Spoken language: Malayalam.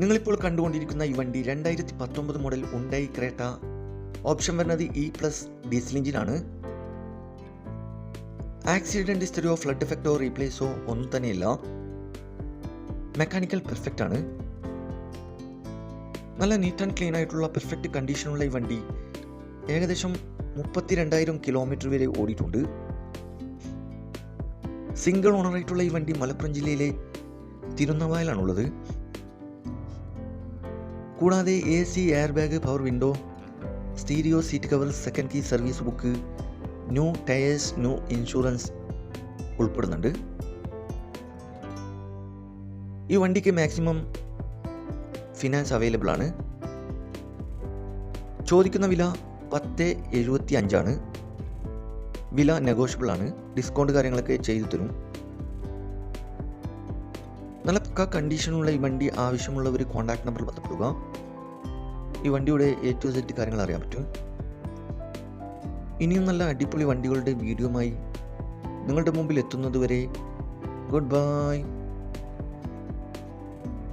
നിങ്ങളിപ്പോൾ കണ്ടുകൊണ്ടിരിക്കുന്ന ഈ വണ്ടി രണ്ടായിരത്തി പത്തൊമ്പത് മോഡൽ ഉണ്ടായി ക്രേട്ട ഓപ്ഷൻ വരുന്നത് ഇ പ്ലസ് ഡീസൽ എഞ്ചിനാണ് ആക്സിഡന്റ് ഹിസ്റ്ററിയോ ഫ്ലഡ് എഫക്റ്റോ റീപ്ലേസോ ഒന്നും തന്നെയില്ല. മെക്കാനിക്കൽ പെർഫെക്റ്റ് ആണ്. നല്ല നീറ്റ് ആൻഡ് ക്ലീൻ ആയിട്ടുള്ള പെർഫെക്റ്റ് കണ്ടീഷനുള്ള ഈ വണ്ടി ഏകദേശം മുപ്പത്തി രണ്ടായിരം കിലോമീറ്റർ വരെ ഓടിയിട്ടുണ്ട്. സിംഗിൾ ഓണറായിട്ടുള്ള ഈ വണ്ടി മലപ്പുറം ജില്ലയിലെ തിരുനവായിലാണുള്ളത്. കൂടാതെ A C air bag power window stereo seat cover second key service book new tyres new insurance ഉൾപ്പെടുന്നുണ്ട്. ഈ വണ്ടിക്ക് മാക്സിമം ഫിനാൻസ് അവൈലബിൾ ആണ്. ചോദിക്കുന്ന വില പത്ത് എഴുപത്തി അഞ്ചാണ് വില നെഗോഷ്യബിൾ ആണ്. ഡിസ്കൗണ്ട് കാര്യങ്ങളൊക്കെ ചെയ്തു തരും. നല്ല പക്ക കണ്ടീഷനുള്ള ഈ വണ്ടി ആവശ്യമുള്ളവർ കോൺടാക്ട് നമ്പർ ബന്ധപ്പെടുക. ഈ വണ്ടിയുടെ എ ടു സെറ്റ് കാര്യങ്ങൾ അറിയാൻ പറ്റും. ഇനിയും നല്ല അടിപൊളി വണ്ടികളുടെ വീഡിയോമായി നിങ്ങളുടെ മുമ്പിൽ എത്തുന്നത് വരെ ഗുഡ് ബൈ